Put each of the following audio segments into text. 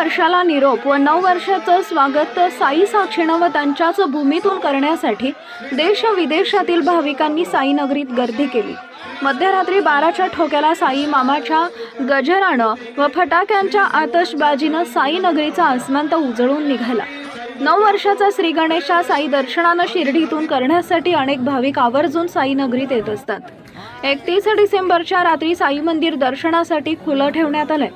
वर्षाला निरोप व नऊ वर्षाचं स्वागत साई साक्षीनं व त्यांच्याच भूमीतून करण्यासाठी देश विदेशातील भाविकांनी साईनगरीत गर्दी केली. मध्यरात्री बाराच्या ठोक्याला साई मामाच्या गजरानं व फटाक्यांच्या आतषबाजीनं साईनगरीचा आसमंत उजळून निघाला. नऊ वर्षाचा श्री गणेशा साई दर्शनानं शिर्डीतून करण्यासाठी अनेक भाविक आवर्जून साईनगरीत येत असतात. एकतीस डिसेंबरच्या रात्री साई मंदिर दर्शनासाठी खुलं ठेवण्यात आलंय.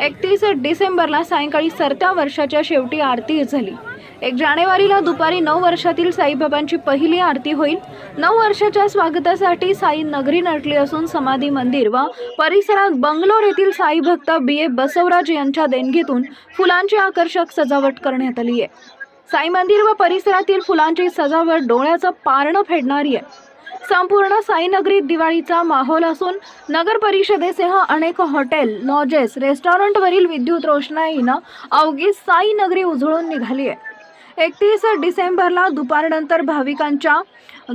एकतीस डिसेंबरला सायंकाळी सरत्या वर्षाच्या शेवटी आरती झाली. एक जानेवारीला दुपारी नऊ वर्षातील साईबाबांची पहिली आरती होईल. नऊ वर्षाच्या स्वागतासाठी साई नगरी नटली असून समाधी मंदिर व परिसरात बंगलोर येथील साई भक्त बी. ए. बसवराज यांच्या देणगीतून फुलांची आकर्षक सजावट करण्यात आली आहे. साई मंदिर व परिसरातील फुलांची सजावट डोळ्याचं पारणं फेडणारी आहे. संपूर्ण साईनगरीत दिवाळीचा माहोल असून नगर परिषदेसह अनेक हॉटेल लॉजेस रेस्टॉरंटवरील विद्युत रोषणाईनं अवघी साईनगरी उजळून निघाली आहे. एकतीस डिसेंबरला दुपारनंतर भाविकांच्या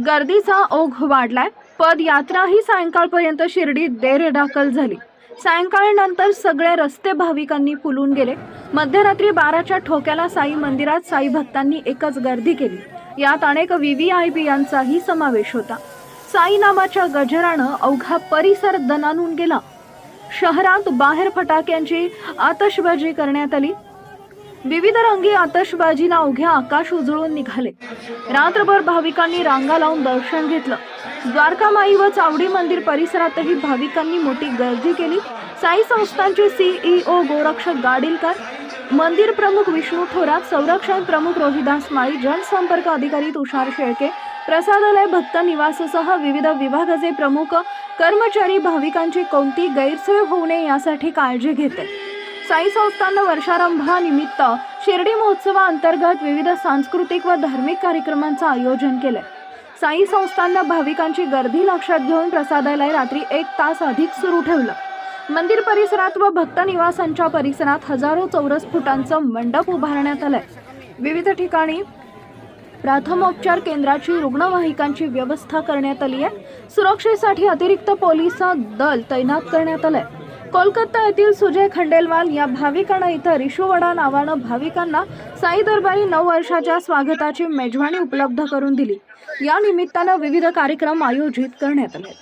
गर्दीचा ओघ वाढलाय. पदयात्रा ही सायंकाळपर्यंत शिर्डीत देर दाखल झाली. सायंकाळनंतर सगळे रस्ते भाविकांनी फुलून गेले. मध्यरात्री बाराच्या ठोक्याला साई मंदिरात साई भक्तांनी एकच गर्दी केली. यात अनेक व्ही व्ही आय पी यांचाही समावेश होता. साई नामाच्या गजरानं अवघा परिसर दणानून गेला. शहरात बाहेर फटाक्यांची आतषबाजी करण्यात आली. विविध रंगी आतषबाजीनं अवघ्या आकाश उजळून निघाले. रात्रभर भाविकांनी रांगा लावून दर्शन घेतलं. द्वारकामाई व चावडी मंदिर परिसरातही भाविकांनी मोठी गर्दी केली. साई संस्थांचे सीईओ गोरक्षक गाडीलकर मंदिर प्रमुख विष्णू थोरात संरक्षण प्रमुख रोहिदास माळी जनसंपर्क अधिकारी तुषार शेळके प्रसादालय भक्त निवासासह विविध विभागाचे प्रमुख कर्मचारी भाविकांची कोणती गैरसोय होऊ नये यासाठी काळजी घेते. साई संस्थान वर्षारंभानिमित्त शिर्डी महोत्सवाअंतर्गत विविध सांस्कृतिक व धार्मिक कार्यक्रमांचं आयोजन केलंय. साई संस्थाननं भाविकांची गर्दी लक्षात घेऊन प्रसादालय रात्री एक तास अधिक सुरू ठेवलं. मंदिर परिसरात व भक्त निवासांच्या परिसरात हजारो चौरस फुटांचं मंडप उभारण्यात आलंय. विविध ठिकाणी प्राथमोपचार केंद्राची रुग्णवाहिकांची व्यवस्था करण्यात आली आहे. सुरक्षेसाठी अतिरिक्त पोलीस दल तैनात करण्यात आलंय. कोलकाता येथील सुजय खंडेलवाल या भाविकांना इथं रिशुवडा नावानं भाविकांना साई दरबारी नऊ वर्षाच्या स्वागताची मेजवानी उपलब्ध करून दिली. या निमित्तानं विविध कार्यक्रम आयोजित करण्यात आले